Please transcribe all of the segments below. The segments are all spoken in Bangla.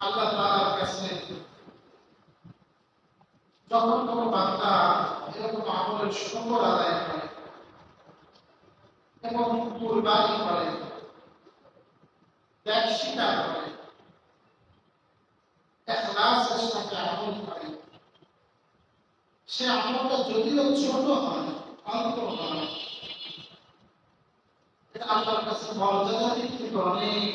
আল্লাহ তাআলার কাছে যখন কোনো বান্দা এরকম আমলের শুকর আদায় করে এবং কুরবানি করে, ত্যাগ করে, এখলাসের সাথে আমল করে, সে আমলটা যদিও ছোট হয়, অল্প হয় এটা আল্লাহর কাছে মর্যাদা দিক থেকে অনেক।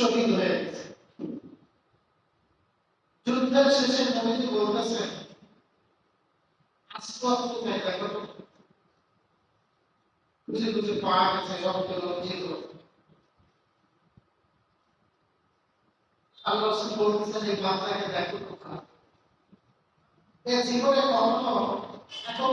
শহীদ হয়ে গেছে। যুদ্ধের শেষে নবীজি বলতেছেন খুঁজে খুঁজে পাওয়া গেছে, রক্ত রঞ্জিত আল্লাহ বলতেছেন, এই বান্দাকে দেখো কোথায়। জীবনে কখনো এখন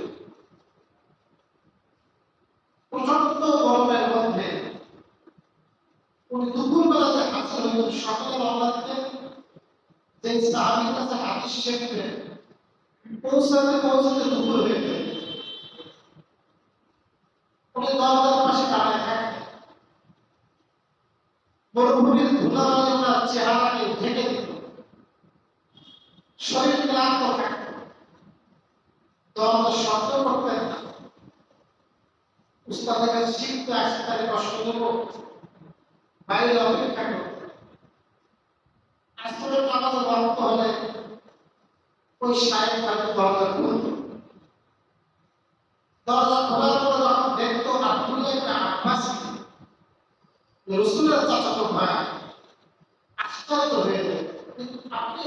প্রচণ্ড গরমের মধ্যে উনি দুপুরবেলাতে হাজির হইতেন সকালে দিতেন যে সাহাবির কাছে হাদিস শিখতেন পৌঁছাতে পৌঁছাতে দুপুর হয়ে যেত উনি দরজার পাশে দাঁড়ায় থাকতেন মরুভূমির ধুলাবালি ওনার চেহারাকে ঢেকে দিত শরীর ক্লান্ত থাকত দরজা শব্দ করতেন না উস্তাদের কাছে শিখতে আসতে তাকে কষ্ট দেবো বাইরে অপেক্ষা করতেন আসলে নামাজ বন্ধ হলে ওই সাহেব তাকে দরজা খুলত দরজা খোলার পর যখন দেখতো আব্দুল্লাহ ইবনে আব্বাস রসুলের চাচাতো ভাই আশ্চর্য হয়ে কিন্তু আপনি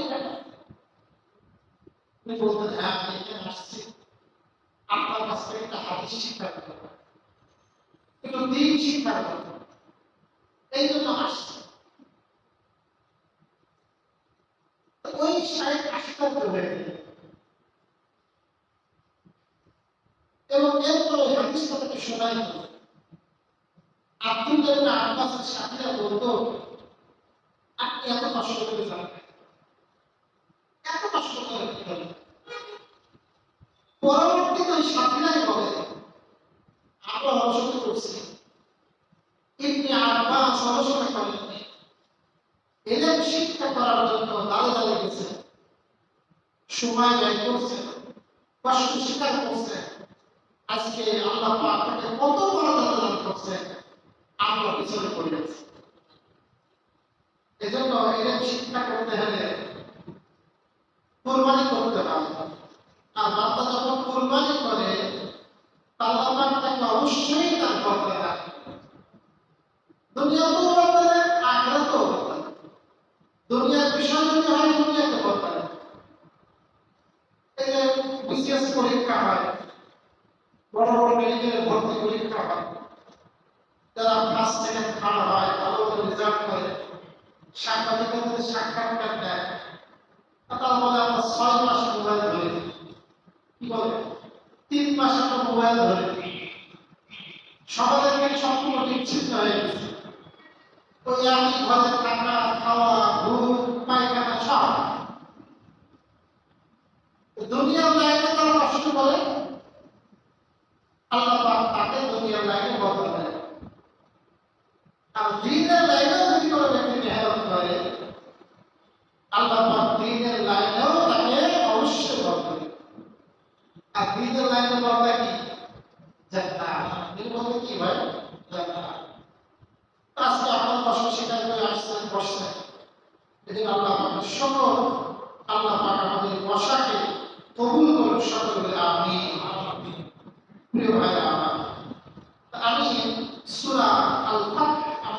বলতেন হ্যাঁ আমি এখানে আসছি। আপনার কাছ থেকে একটা হাদিস শিক্ষা করতে। একটু দিন শিক্ষা করতে হবে। এই জন্য আসছি। ওই সাহেব আশ্চর্য হয়ে গেলেন এবং এরপরে হাদিসটা তাকে শোনাই ইবনে আব্বাসের সাথীরা বলতো আপনি এত কষ্ট করে যান এত কষ্ট করে পরবর্তীতে সাথীরাই বলে আমরা অবসর করছি ইবনে আব্বাস অবসর করেননি এলেম শিক্ষা করার জন্য দাঁড়ে দাঁড়িয়ে গেছে সময় ব্যয় করছে কষ্ট স্বীকার করছে। আজকে আল্লাহ পাক কত বড় দান করছে। আমরা পিছনে পড়ে যাচ্ছি এজন্য এরকম শিক্ষা করতে হলে আর দিনের লাইনেও যদি কোনো ব্যক্তি মেহনত করে, আল্লাহ দিনের লাইনেও তাকে অবশ্যই আর দিনের কি? কি ভাই আজকে আপনার স্বীকার করে আসছেন আল্লাহ আমাদের আল্লাহ আমাদের বসাকে কবুল করুন সকলে। আমি প্রিয় ভাই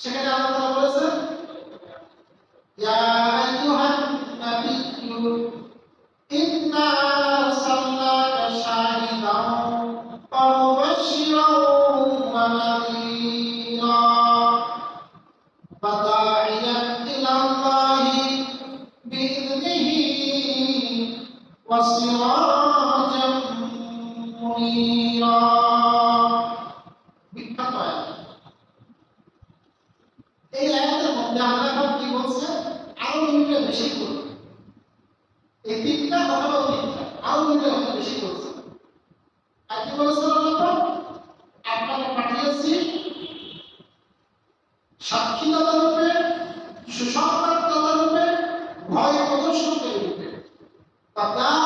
সেকেন্ড আলোচনা করেছেন matar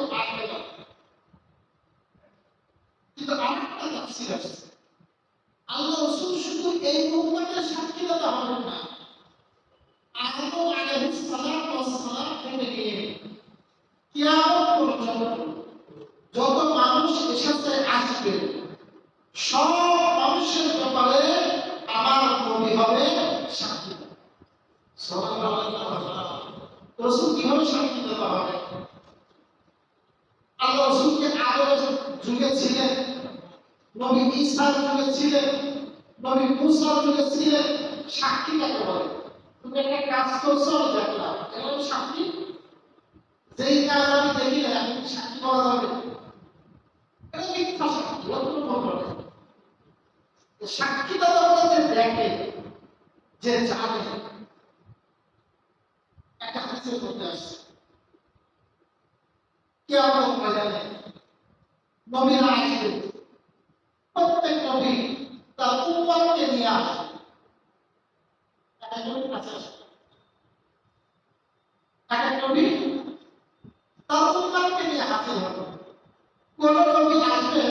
কেউ পারবে না কিন্তু আরেকটা তাফসির আছে আল্লাহ রসুল শুধু এই উম্মতের সাক্ষীদাতা হবেন না আদম আলাইহিস সালাম ও সালাম থেকে কিয়ামত যে জানে একটা হাদিসের মধ্যে আসছে। কে আমার ময়দানে নবীরা নবী তার আসবে এক এক কাছে আসবে এক এক নবী তার উম্মতকে নিয়ে হবে কোন নবী আসবে,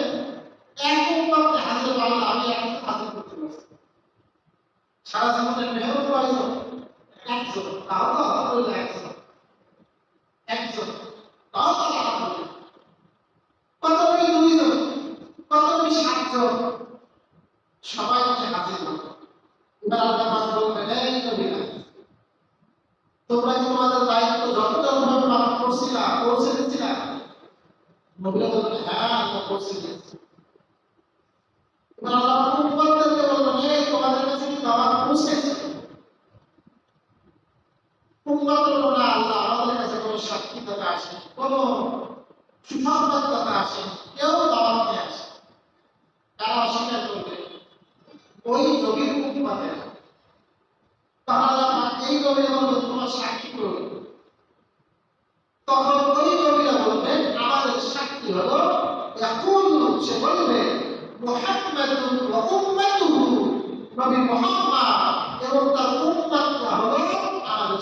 এক উম্মতকে করলে আমি এখন হাজির করতে সারা জীবনের মেহনত কয়জন একজন তাও তো হলো একজন একজন তাও তো আলহামদুলিল্লাহ কত নবী দুইজন? কত নবী সাতজন? সবাইকে হাজির করো আল্লাহ নবীরা তোমরা তোমাদের দায়িত্ব যথাযথভাবে পালন করছিলা, করছে দিচ্ছিলা নবীরা বলবেন হ্যাঁ আল্লাহ পাক উম্মতদেরকে বলবেন এই তোমাদের কাছে কি দাওয়াত পৌঁছেছে উম্মত না, আল্লাহ আমাদের কাছে কোনো সাক্ষী দাতা আসে কোনো সুসংবাদ দাতা আসে কেউ আসে তারা অস্বীকার করবে, ওই তাহলে এই বলবে তোমার সাক্ষী করবে। তখন ওই বলবেন আমাদের সাক্ষী হলো, এখন সে বলবে উম্মাতুহু নবী মুহাম্মদ এবং তার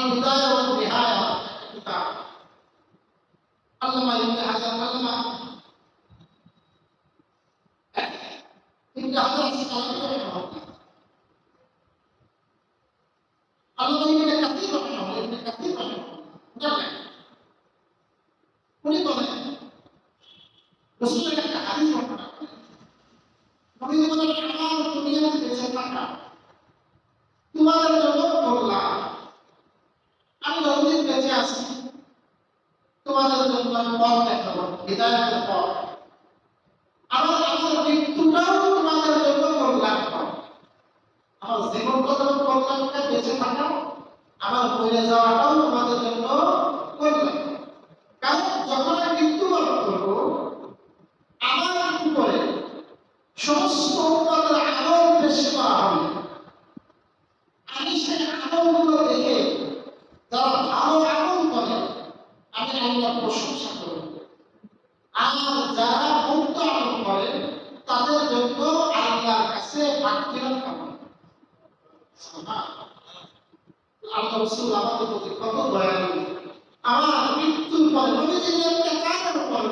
এবং নিহায়া কিতাব আল্লামা ইবনে হাজার আল্লামা ইবনে হাজার আসসালামু আলাইহি আল্লাহ ইবনে কাসির রাহিমাহুল্লাহ ইবনে কাসির রাহিমাহুল্লাহ জানেন উনি বলেন রসুলের একটা হাদিস করেন নবী বলেন আমার দুনিয়াতে বেঁচে থাকা তোমাদের জন্য কল্যাণ আমি যতদিন বেঁচে আছি। তোমাদের জন্য আমি পথ দেখাবো হৃদায়তের পথ। আমার মৃত্যুটাও তোমাদের জন্য কল্যাণ আমার জীবনটা যেমন কল্যাণকে বেঁচে থাকা আমার মরে যাওয়াটাও তোমাদের জন্য কল্যাণ কারণ যখন আমি মৃত্যুবরণ করব আমার উপরে সমস্ত উন্নতের আমল পেশ করা হবে আমি সেই আমলগুলো দেখে যারা ভালো আমল করে আমি আল্লাহর প্রশংসা করব আর যারা মুক্ত আমল করে তাদের জন্য আল্লাহর কাছে মাগফিরাত কামনা আল্লাহ রসুল আমাদের প্রতি কত দয়ালু আমার মৃত্যুর পরে নবীজি একটা কাজের উপর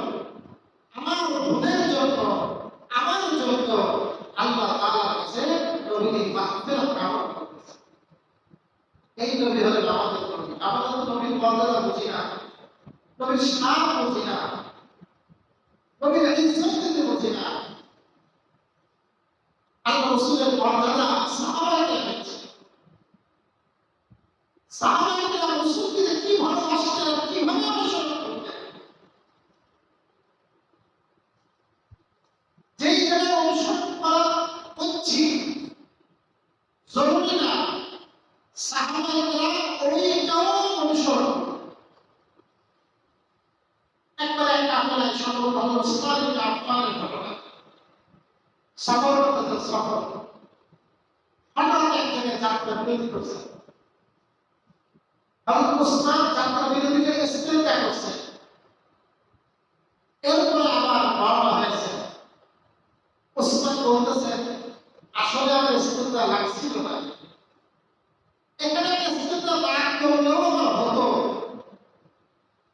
আমার ভুলের জন্য আমার জন্য আল্লাহ তাআলার কাছে নবীজি মাগফিরাত কামনা করতেছে এই নবী হলেন আমাদের নবী আমাদের তো নবীর মর্যাদা বুঝি না। নবীর সাপ বুঝি না। নবীর ইজ্জত দিতে বুঝি না। আল্লাহ রসুলের মর্যাদা রসুলকে কি ভালোবাসতেন, কীভাবে অনুসরণ করতেন যেই জায়গায় অনুসরণ করা উচিত জরুরি না সাহাবাইকরা ওইটাও অনুসরণ একবার একটা আপনার এক সম্পর্ক হলো উসমান ইবনে আফফানের ঘটনা সফর করতেছেন সফর হঠাৎ এক জায়গায় যাত্রা বিরতি করছে হযরত উসমান যাত্রা বিরতিকে ইস্তেঞ্জা করছে এরপরে আবার রওনা হয়েছে উসমান বলতেছে আসলে আমার ইস্তেঞ্জা লাগছিল না এখানে ইস্তেঞ্জা না করলেও আমার হতো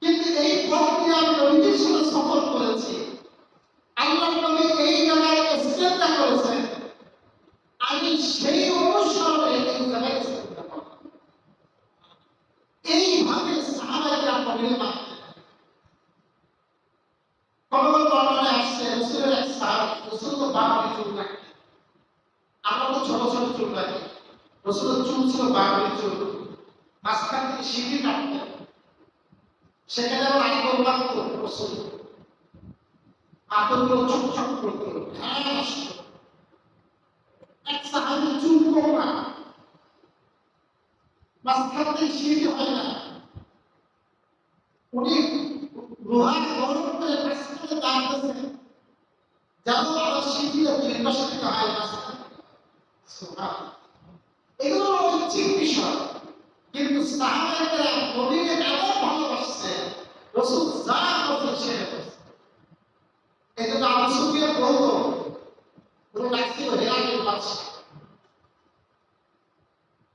কিন্তু এই পথ দিয়ে আমি নবীজির সাথে সফর করেছি আল্লাহ নবী এই আসছে রসুলের এক সাহাবী রসুল তো বাঘের চুল রাখতেন আমরা তো ছোট ছোট চুল রাখি রসুলের চুল ছিল বাঘের চুল মাঝখান থেকে সিঁড়ি কাটতেন সেখানে আবার আতর লাগতো রসুল। আতরগুলো চক চক করতো এক সাহাবী চুল কম না। মাঝখান থেকে সিঁড়ি হয় না। উনি লোহার গরম করে মাঝখানে দাঁড়াতেছেন। যেন আবার সিঁড়িটা নির্বাসিত হয় মাঝখানে এগুলো ঐচ্ছিক বিষয়। কিন্তু সাহাবাহারা নবীকে এমন ভালোবাসছে, রসুল যা এই জন্য আবু সুফিয়ান বলতো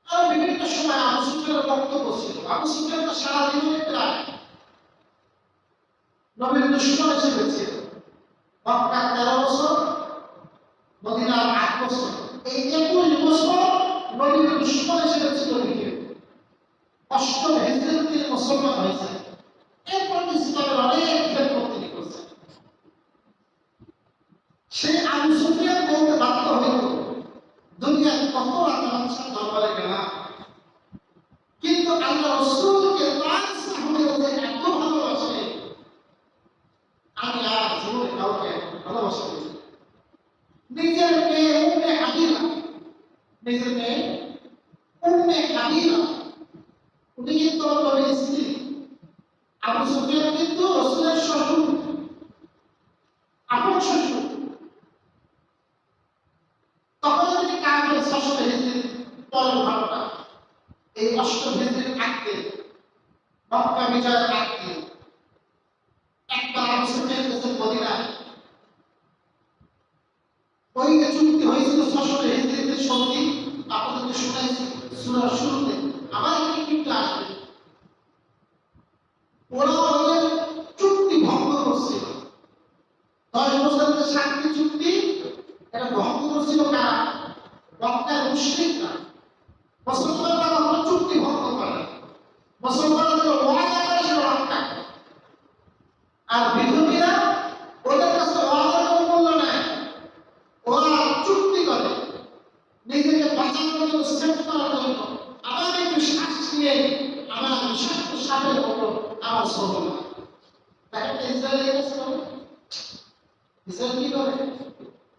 আর বিভিন্ন সময় আবু সুফিয়ানের বক্তব্য ছিল। আবু সুফিয়ান তো সারা প্রায় নবীর দুশ্মন হিসেবে ছিল মক্কা তেরো বছর, মদিনার আট বছর। এই একুশ বছর নবীর দুশ্মন হিসেবে ছিল অষ্টম হিজরত তিনি মুসলমান হয়েছে। এরপর ইসলামের অনেক খেদমত তিনি করছেন। সেই আবু সুফিয়ান বলতে বাধ্য হইল দুনিয়ার কত আকাঙ্ক্ষা দরবারে গেলাম। কিন্তু আল্লাহ রসুলকে তার এত ভালোবাসে আমি আর কাউকে নিজের মেয়ে হাবিলা নিজের মেয়ে উম্মে হাবিলা উনি কিন্তু নবীর স্ত্রী আবু সুফিয়ান কিন্তু রসুলের শ্বশুর আপন শ্বশুর তখন তিনি কাকের ষষ্ঠ হিজড়ির পরের ঘটনা এই অষ্টম হিজড়ির আগে মক্কা বিজয়ের আগে একবার আবু সুফিয়ান গেছেন মদিনায় ওই যে চুক্তি হয়েছিল ষষ্ঠ হিজড়িতে সন্ধি আপনাদেরকে শুনাইছি সুরার শুরুতে আমার এখানে কিন্তু আসবে ওরা ওদের চুক্তি ভঙ্গ করছিল দশ বছরের যে শান্তি চুক্তি, এটা ভঙ্গ করেছিল কারা? মক্কার মুশরিকরা মুসলমানরা কখনো চুক্তি ভঙ্গ করে। মুসলমানরা ওয়াদা করে সেটা আর বিধর্মীরা ওদের কাছে ওয়াদার কোনো মূল্য নেয় ওরা চুক্তি করে নিজেকে বাঁচানোর জন্য সেভ করার জন্য আবার একটু শ্বাস নিয়ে আমার বিষাক্ত সাপের মতো আমার সবল দেখেন তো ইসরায়েলের কাছে করে ইসরায়েল কি করে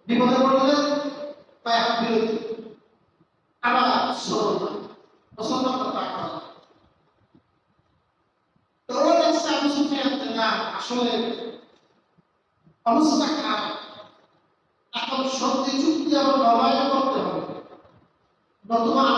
বিপদে পড়লে পায় হাত বিরতি আবার সরল না মুসলমান তো তা করে না। তো ও দেখছে আমি সুখে আনতে না আসলে অবস্থা খারাপ এখন সত্যি চুক্তি আবার নবায়ন করতে হবে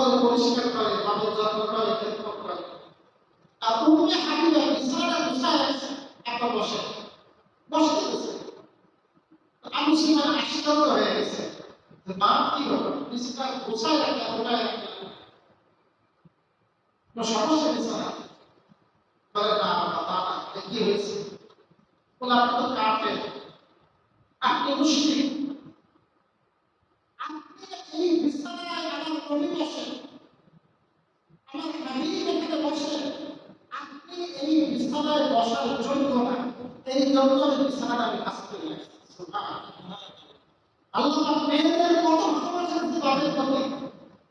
করে পরিষ্কার করে বাপের যত্ন করে খেদমত করে। আর একটা বসে। গেছে আমি সেখানে আশ্চর্য হয়ে গেছে। মা, কি হলো বিছানা গুছায় রাখলে ওটা তো সমস্যা বিছানা। বলে, না এ কি হয়েছে? বলে, আপনি তো কাফের আপনি এই বিছানায় আমার নবী বসেন আমার হাবিব এখানে বসেন আপনি এই বিছানায় বসার যোগ্য না এই জন্য এই বিছানাটা আমি কাজ করে রাখছি সুবহানাল্লাহ। আল্লাহ মেয়েদের কত ভালোবাসেন যে বাপের প্রতি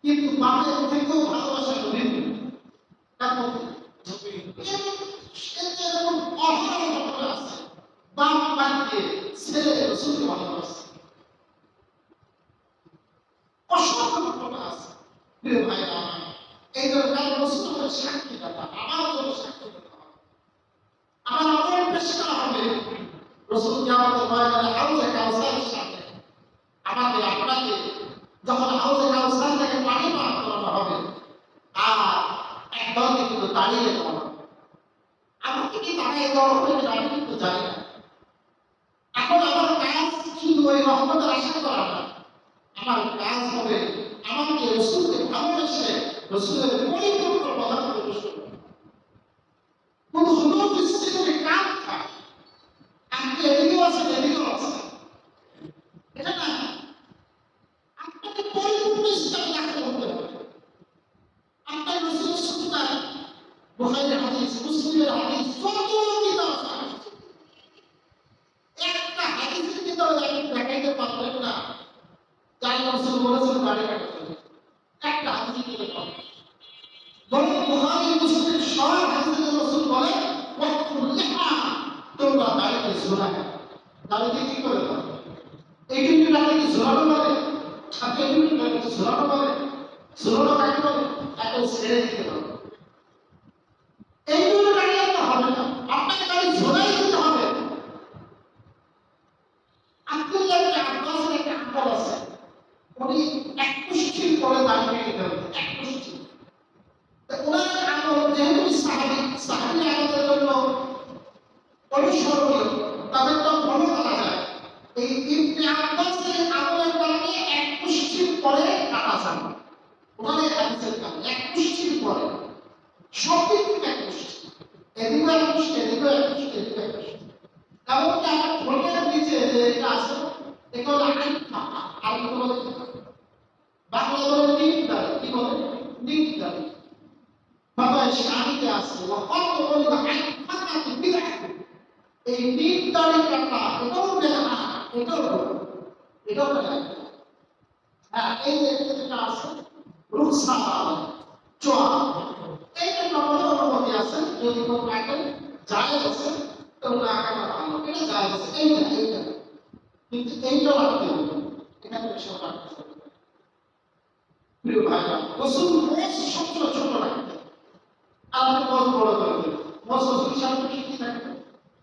কিন্তু বাপের থেকেও ভালোবাসা নবীর প্রতি। তার প্রতি এরকম অহরহ ঘটনা আছে বাপ বাপকে ছেলে রসুলকে ভালোবাসে অসংখ্য ঘটনা আছে প্রিয় ভাইরা আমার এই জন্য কাল রসুল আমাদের সাক্ষী কথা আমার জন্য সাক্ষী কথা আমার আমল পেশ করা হবে রসুলকে আমাদের ময়দানে হাউজে কাউসারের সামনে আমাকে আপনাকে যখন হাউসে কাউসার থেকে পানি পান করানো হবে, আর একদলকে কিন্তু দাঁড়িয়ে দেওয়া আমাকে কি দাঁড়িয়ে দেওয়া হবে আমি কিন্তু জানি না। এখন আমার কাজ শুধু ওই রহমতের আশা করা না। আমার কাজ হবে আমাকে রসুলকে ভালোবেসে রসুলের পরিপূর্ণ প্রধান রসুল কোন হুজুর দৃষ্টিতে কাজ থাকে আপনি এদিকেও আছেন এদিকেও আছেন এটা না আপনাকে পরিপূর্ণ ইসলাম রাখতে হবে আপনার রসুলের সুন্নাহ বুখারীর হাদিস মুসলিমের হাদিস যত কিতাব আছে একটা হাদিসের ভিতরে আপনি দেখাইতে পারবেন না যার রসুল বলেছেন দাড়ি কাটতে হবে। একটা হাদিসের ভিতরে পাবেন বরং বুখারী মুসলিম সব হাদিসের রসুল বলে ওয়াকুল লিহা তোমরা ঝোলা। দাড়িকে কি করে? দাও এই কিন্তু দাড়িকে ঝোলানো বলে, আপনি কিন্তু দাড়িকে ঝোলানো বলে, ঝোলানো কাকে বলে? তাকে ছেড়ে দিতে হবে এইগুলো দাঁড়িয়ে তো হবে না। আপনাকে দাঁড়িয়ে ঝোলাই দিতে হবে। আব্দুল্লাহ ইবনে আব্বাসের একটা আমল আছে। উনি এক পরে দাঁড়িয়ে নিতে হবে এক পুষ্টি ওনার আমল যেহেতু সাহাবি সাহাবি আমাদের জন্য অনুসরণীয়। তাদেরটা ফলো করা যায় এই ইবনে আব্বাসের আমলের কারণে এক পুষ্টির পরে কাটা যায়। ওনাদের হাদিসের কারণে এক পুষ্টির পরে সব দিক এক পুষ্টি এদিকে এক পুষ্টি এদিকে এক পুষ্টি এদিকে এক পুষ্টি এমনকি আমার ঠোঁটের নিচে যে এটা আছে, এটা হলো আইন আর কি বলে বাংলা বলে নিট কি বলে? নিট বাবা শাহিতে আছে কত বলে এই নিট দাঁড়ি কাটা এটাও বেলা না, এটাও এটাও হ্যাঁ এই যে যেটা আছে রুকসা চোয়া এইটা নম্বরে অনুমতি আছে, যদি কোনো কাকে যায় আছে তো না কাটা এটা যায় আছে, এইটা এইটা। কিন্তু এইটা রাখতে হবে এটা বেশি রাখতে হবে প্রিয় ভাইরা, রসুল মোষ সবচেয়ে ছোট রাখতে। আর আপনি বড় করে দেবেন মোষ রসুল সামনে কি কি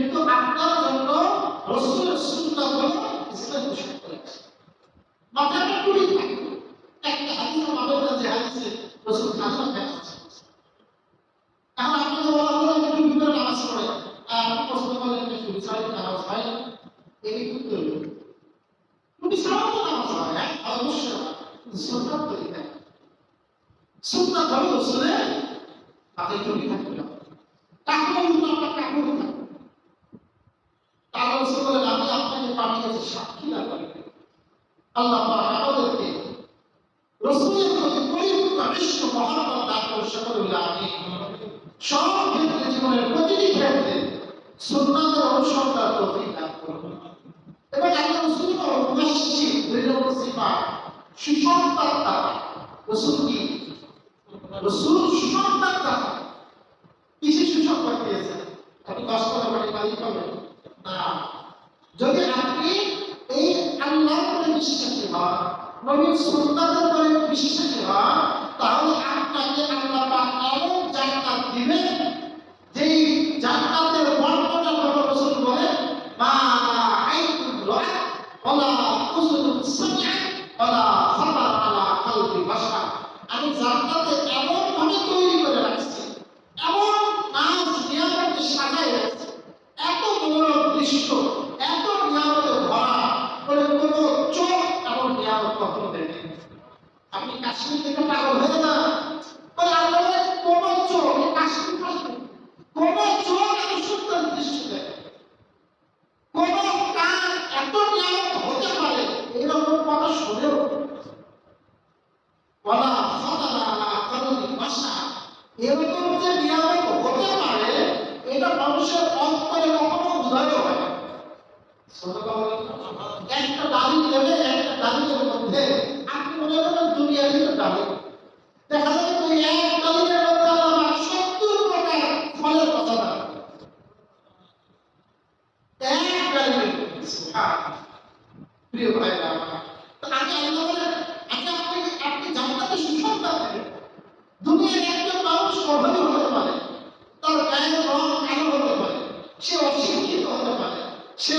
কিন্তু আপনার জন্য রসুলের সুন্নাহ হলো ইসলাম পোশাক পরে মাথায় একটা টুপি থাকবে একটা হাদিস আমাদের কাছে হাদিসে রসুল খাজনা দেখাচ্ছে এখন আপনাকে বলা হলো টুপি পরে নামাজ পড়ে। আর আপনি প্রশ্ন করলেন যে টুপি ছাড়া নামাজ হয় না? এই কি করবে টুপি ছাড়াও নামাজ হয় হ্যাঁ অবশ্যই সুন্নাত তৈরি হয় সুন্নাত হলো রসুলের তাতে টুপি থাকবে না। উল্টো আপনার থাকবে তাহলে রসুল বলেন আমি আপনাকে পাঠিয়েছি, সাক্ষী না করে। আল্লাহ আমাদেরকে রসুলের প্রতি পরিপূর্ণ বিশ্ব করে সকলে সব ক্ষেত্রে, জীবনের প্রতিটি ক্ষেত্রে সুন্নাতের অনুসন্ধান তৌফিক দান করুন। এবং আল্লাহ কি? রসুল সুসংবাদদাতা কিসে সুসংবাদ দিয়েছেন আপনি দশ টাকা বাড়ি পাবেন যদি আপনি এই আল্লাহর উপরে বিশ্বাসী হন, নবীর সন্তানের উপরে বিশ্বাসী হন, তাহলে আপনাকে আল্লাহ পাক এমন জান্নাত দিবেন যেই জান্নাতের বর্ণনা হলো রাসূল বলেন মা আইতুন রাআত ওয়ালা উযুনুন সামিআত ওয়ালা খাতার আলা কলবি বাশার আমি জান্নাতে এমন ভাবে তৈরি করে রাখছি এমন নাচ নিয়ামতে সাজাই রাখছি এত মনোরম দৃশ্য এত নিয়ামতে ভরা বলে কোনো চোখ এমন নিয়ামত কখনো দেখেনি আপনি কাশ্মীর থেকে পাগল হয়ে না। বলে কাশ্মীর কাশ্মীর কোন চোখ এত হতে পারে? এরকম কথা শুনেও বলা খতনা আলা কলবি বাসা। এরকম হতে পারে, এটা মানুষের অন্তরে কখনো উদয় হয় না। যাবে। দেখা যাবে ওই এক তালিকার মধ্যে সত্তর ফলের কথা এক প্রিয় ভাই আগে আগে আপনি দুনিয়ার মানুষ অভাবী হতে পারে। তার গায়ের রং কালো হতে পারে। সে অশিক্ষিত হতে পারে। সে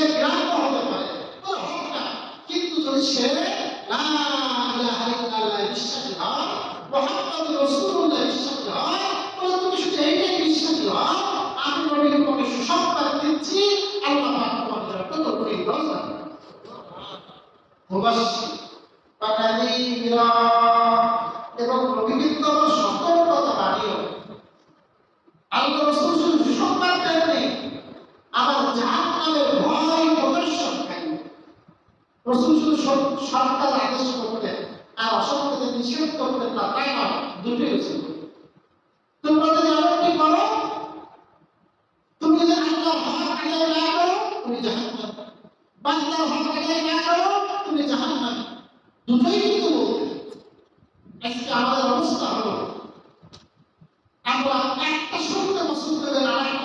দুটোই কিন্তু আজকে আমাদের অবস্থা হলো। আমরা একটা সত্যকে পছন্দ করেন আর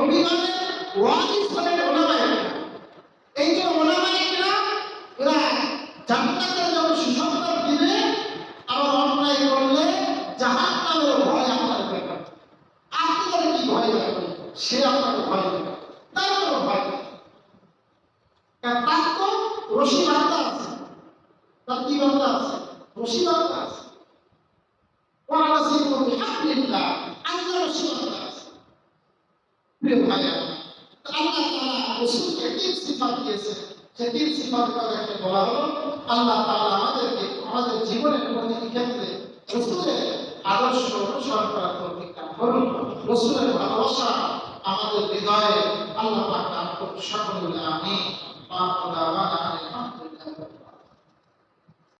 অঙ্গীকার